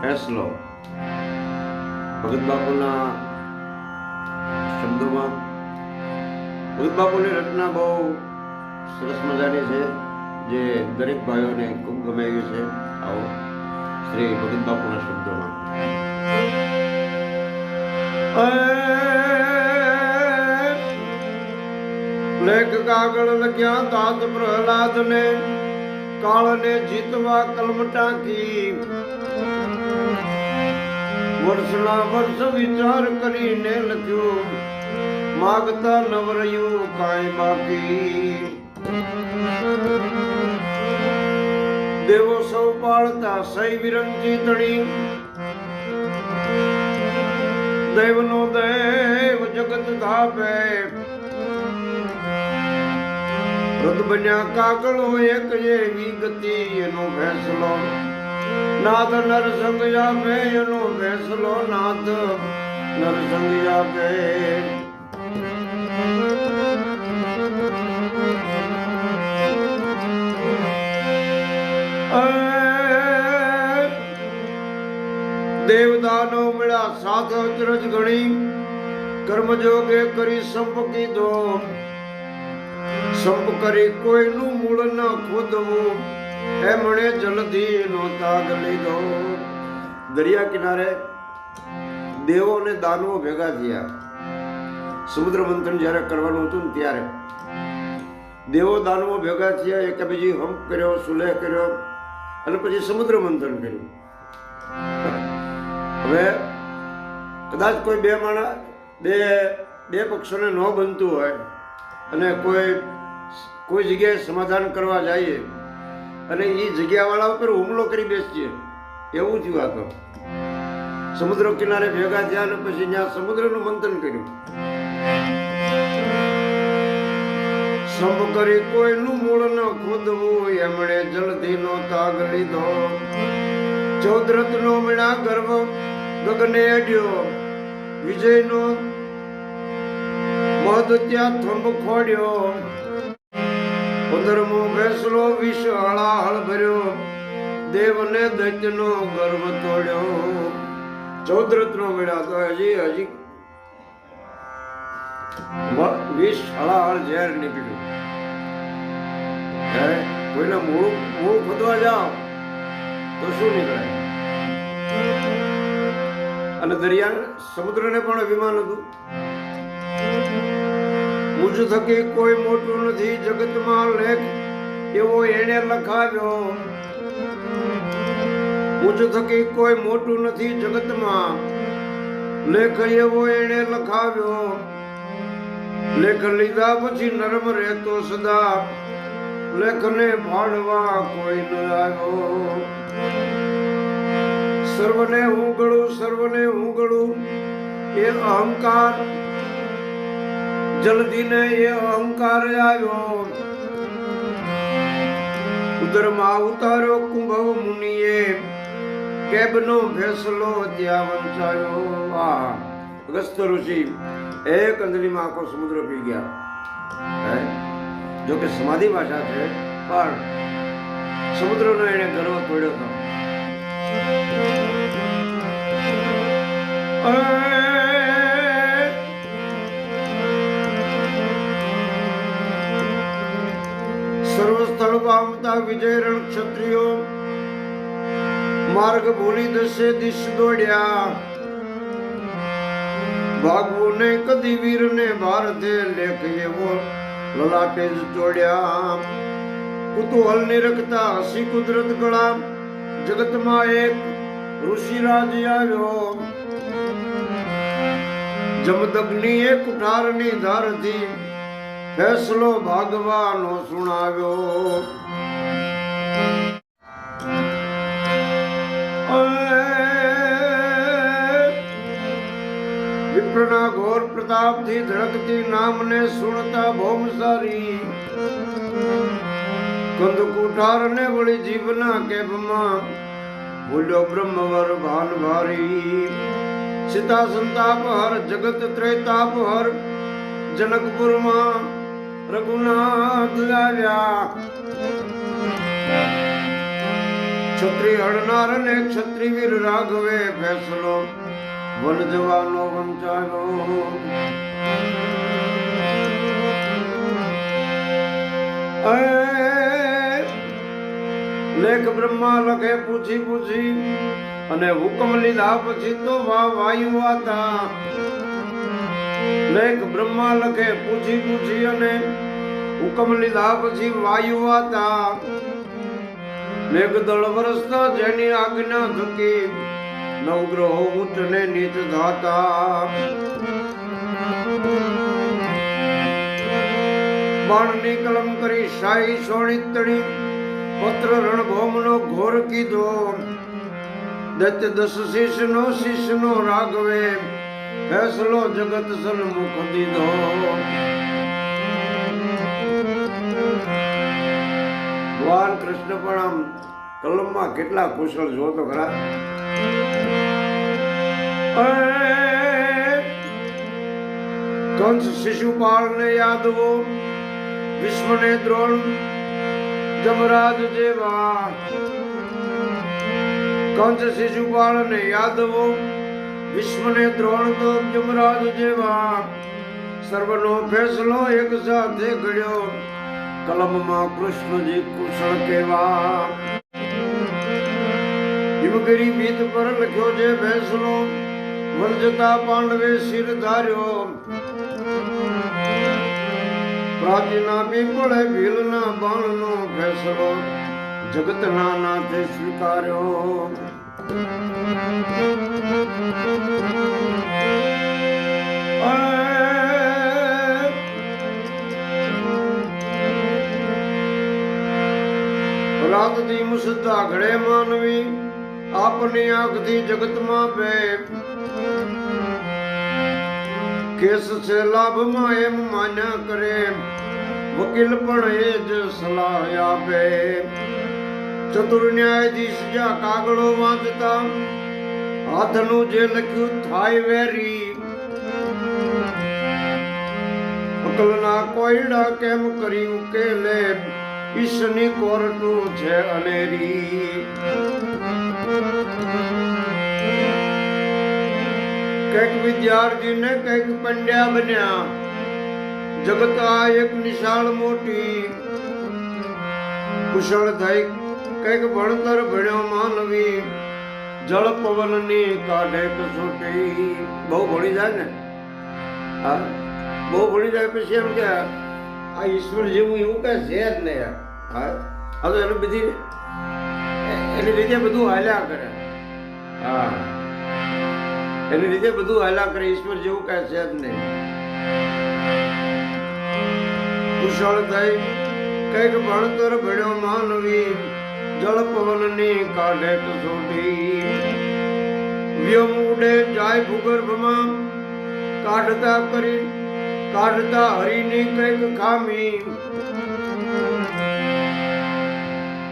ફેસલો ભગત બાપુના શબ્દોમાં ભગત બાપુની રચના બહુ સરસ મજાની છે, જે દરેક ભાઈઓને ખૂબ ગમે એવી છે. આવો, શ્રી ભગત બાપુના શબ્દોમાં. લેખ કાગળ લખ્યા તાત પ્રહલાદ ને કાળ ને જીતવા કલમ ટાંકી. વર્ષના વર્ષ વિચાર કરીને લખ્યું. માગતા નવરયું કાંઈ બાકી. દેવો સૌ પાળતા સೈ વિરંજી તણી દેવનો દેવ જગત ધાપે. રદ બન્યા કાગળો એક એવી ગતિ એનો ફેસલો. નાદ નરસંગ આપે એનો ફેસલો નાદ નરસંગ આપે દેવદાનો મળ્યા સાત અચરજ ગણી કર્મજોગે કરી સંપ કીધો સંપ કરી કોઈનું મૂળ ન ખોદવું એમણે જલધી નો તાગ લીધો. દરિયા કિનારે દેવો અને દાનવો ભેગા થયા. સમુદ્ર મંથન જ્યારે કરવાનું હતું ને ત્યારે દેવો દાનવો ભેગા થયા, એક બીજી હંપ કર્યો, સુલેહ કર્યો અને પછી સમુદ્ર મંથન કર્યું. હવે કદાચ કોઈ બે માણસ બે બે પક્ષોને ન બનતું હોય અને કોઈ કોઈ જગ્યાએ સમાધાન કરવા જઈએ અને એ જગ્યાવાળા ઉપર હુમલો કરી બેસીએ એવું થયું આ તો. સમુદ્ર કિનારે ભેગા થયા અને પછી ત્યાં સમુદ્રનું મંથન કર્યું. સંભ કરી કોઈનું મૂળ ન ખોદવું, એમણે જલ્દી નો તાગ લીધો. ચૌદ નો મીણા ગર્વ ગગને અડ્યો. વિજયનો મધ ત્યાં થંભ ખોડ્યો. પંદરમો ફેસલો વિષ હળાહળ ભર્યો. દેવને દૈત્યનો ગર્વ તોડ્યો. ચૌદ રત્નો મળ્યા તો હજી હજી. વિષ હળાહળ ઝેર નીકળ્યું. કોઈના મૂળ મૂળ ખોદવા જાઓ, તો શું નીકળે? અને દરિયા સમુદ્રને પણ અભિમાન હતું. મુજ થકી કોઈ મોટું નથી જગતમાં લેખ એવો એણે લખાવ્યો. મુજ થકી કોઈ મોટું નથી જગતમાં લેખ એવો એણે લખાવ્યો. લેખ લીધા પછી નરમ રહેતો સદા. લેખને ભાડવા કોઈ ન આવ્યો. સર્વને હું ગળું સર્વને હું ગળું એ અહંકાર જલ્દીને એ અહંકાર આવ્યો. ઉદરમાં ઉતાર્યો કુંભવ મુનિએ, કેબનો ફેસલો ત્યાં વંચાયો આ અગસ્ત ઋષિ, એક અંજલીમાં આખો સમુદ્ર પી ગયા? જો કે સમાધિ ભાષા છે, પણ સમુદ્રનો એને ગર્વ તોડ્યો હતો પામતા વિજય રણ ક્ષત્રિયો, માર્ગ ભૂલી દશે દિશ દોડ્યા. ભાગવું ને કદી વીરને ભારતે લેખ એવો લલાટે જ ચોડ્યા કુતૂહલ નિરખતા હસી કુદરત ગળા, જગતમાં એક ઋષિરાજ આવ્યો. જમદગ્નિ એ કુઠારની ધારથી ફેસલો ભાગવાનો સુણાવ્યો. વિપ્રના ઘોર પ્રતાપથી ધડકતી નામને સુણતા ભૌમસારી. કંદ કુઠાર ને વળી જીવના કેબમાં ભૂલ્યો બ્રહ્મવર ભાન ભારી સીતા સંતાપ હર જગત ત્રેતાપ હર જનકપુરમાં રઘુનાથ આવ્યા છત્રી અડનાર ને છત્રી વીર રાઘવે ફેસલો વન જવાનો વંચાયો. લેખ બ્રહ્મા લખે પૂછી પૂછી અને હુકમ લીધા પછી તો વા વાયુ હતા લેખ બ્રહ્મા લખે પૂછી પૂછી અને હુકમ લીધા પછી વાયુ હતા મેઘદળ વરસતા જેની આજ્ઞા થકી નવગ્રહો ઊંચ ને નીચ ધાતા. બાણની કલમ કરી શાહી સોણી તણી, પત્ર રણભોમનો ઘોર કીધો. દત્ત દસ શીશનો શીશનો રાઘવે ફેસલો જગત સન્મુખ દીધો. કૃષ્ણ પણ આમ કલમમાં કેટલા કુશળ જો તો ખરા? કંસ શિશુપાલ ને યાદવો, વિશ્વને દ્રોણ, જમરાજ જેવા. કંસ શિશુપાલ ને યાદવો, વિશ્વને દ્રોણ તો જમરાજ જેવા. સર્વનો ફેસલો એક સાથે ઘડ્યો. કલમમાં કૃષ્ણજી કુશળ કેવા હિમગીરી બીજ પર લખ્યો છે ફેસલો વર્જતા પાંડવે શિર ધાર્યો પ્રાચીના પીપળે ભીલના બાણનો ફેસલો જગતના નાથે સ્વીકાર્યો એ રાત દી મુસદ્દા ઘડે માનવી આપની આંખથી જગતમાં પે કેસ છે લાભમાં એમ માન્યા કરે વકીલ પણ એ જ સલાહ આપે ચતુર ન્યાયાધીશ જ્યાં કાગળો વાંચતા હાથનું જે લખ્યું થાય વેરી અકલના કોયડા કેમ કરી ઉકેલે ઈશની કોરટું છે અનેરી. કંઈક વિદ્યાર્થી ને કંઈક પંડ્યા બન્યા. જગત એક નિશાળ મોટી. કુશળ થઈ કંઈક ભણતર ભણ્યો માનવી. જળ પવનની કાઢે કસોટી બહુ ભણી જાય ને? હા? બહુ ભણી જાય પછી એમ કે, આ ઈશ્વર જેવું એવું કઈ છે જ નહીં. હા? તો એને બધી એની રીતે બધું હાલ્યા કરે. હા. એની રીતે બધું હાલ્યા કરે, ઈશ્વર જેવું કઈ છે જ નહીં. કુશળ થઈ, કંઈક ભણતર ભણ્યો માનવી, જળ પવનની કાઢે કસોટી વ્યમ ઉડે, જાય ભૂગર્ભમાં, કાઢતા કરી, કાઢતા હરીની કંઈક ખામી.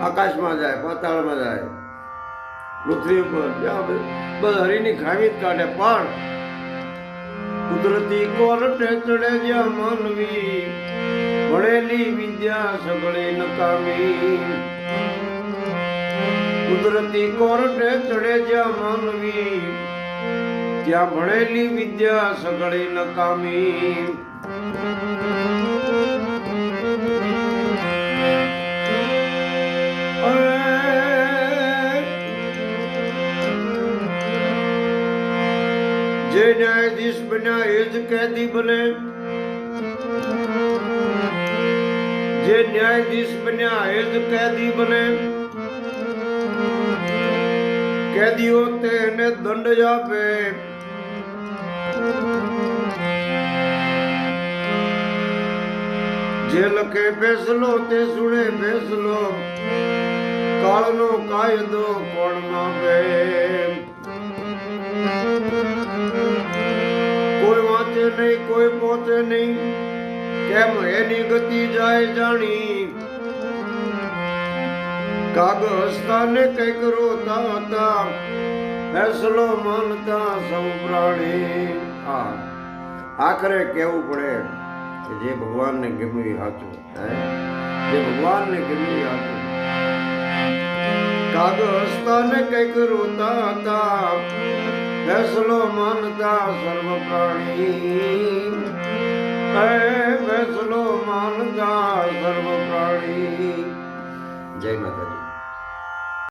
આકાશમાં જાય, પાતાળમાં જાય. પૃથ્વી ઉપર. જ્યાં હરીની ખામી જ કાઢે. પણ કુદરતી કોરટે ચડે જ્યાં માનવી, ભણેલી વિદ્યા સગળી નકામી. કુદરતી કોરટે ચડે જ્યાં માનવી, ત્યાં ભણેલી વિદ્યા સગળી નકામી. જે ન્યાયાધીશ બન્યા એ જ કેદી બને. જે ન્યાયાધીશ બન્યા એ જ કેદી બને. કેદીઓ તેને દંડ આપે. જે લખે ફેસલો તે સુણે ફેસલો. કાળનો કાયદો કોણ માપે? કોઈ વાંચે નહીં, કોઈ પહોંચે નહીં. કેમ? એની ગતિ જાય જાણી. કાગ હસતા ને કંઈક રોતા હતા. ફેસલો માનતા સૌ પ્રાણી. આ આખરે કેવું પડે કે જે ભગવાનને ગમ્યું એ સાચું જે ભગવાનને ગમ્યું એ સાચું. ને કંઈક રોતા હતા. ફેસલો માનતા સર્વ પ્રાણી. હે ફેસલો માનતા સર્વ પ્રાણી. જય માતાજી.